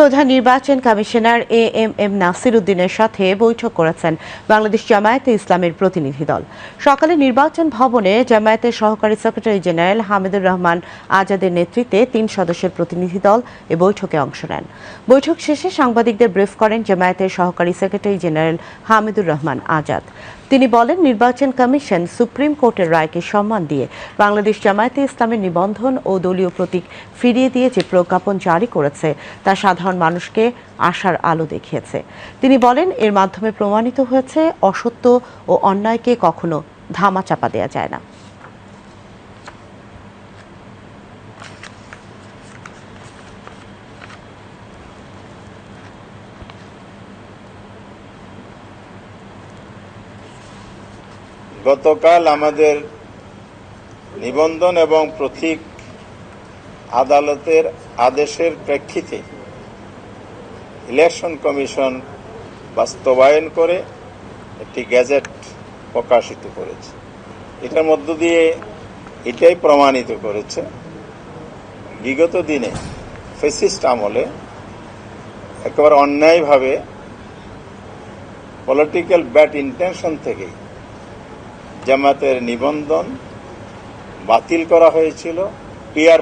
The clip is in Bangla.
প্রধান নির্বাচন commissioner A M M Nasir উদ্দিনের সাথে বৈঠক করেছেন বাংলাদেশ জামায়াতে ইসলামের প্রতিনিধি দল। সকালে নির্বাচন ভবনে জামায়াতের সহকারী সেক্রেটারি জেনারেল হামিদুর রহমান আজাদের নেতৃত্বে তিন সদস্যের প্রতিনিধি দল এ বৈঠকে অংশ নেন। বৈঠক শেষে সাংবাদিকদের ব্রিফ করেন জামায়াতের সহকারী সেক্রেটারি জেনারেল হামিদুর রহমান আজাদ। তিনি বলেন, নির্বাচন কমিশন সুপ্রিম কোর্টের রায়কে সম্মান দিয়ে বাংলাদেশ জামায়াতে ইসলামের নিবন্ধন ও দলীয় প্রতীক ফিরিয়ে দিয়ে যে প্রজ্ঞাপন জারি করেছে, তা সাধারণ মানুষকে আশার আলো দেখিয়েছে। তিনি বলেন, এর মাধ্যমে প্রমাণিত হয়েছে অসত্য ও অন্যায়কে কখনো ধামাচাপা দেওয়া যায় না। গতকাল আমাদের নিবন্ধন এবং প্রতীক আদালতের আদেশের প্রেক্ষিতে ইলেকশন কমিশন বাস্তবায়ন করে একটি গ্যাজেট প্রকাশিত করেছে। এটার মধ্য দিয়ে এটাই প্রমাণিত করেছে, বিগত দিনে ফেসিস্ট আমলে একেবারে অন্যায়ভাবে পলিটিক্যাল ব্যাড ইন্টেনশন থেকেই জামাতের নিবন্ধন বাতিল করা হয়েছিল পিয়ার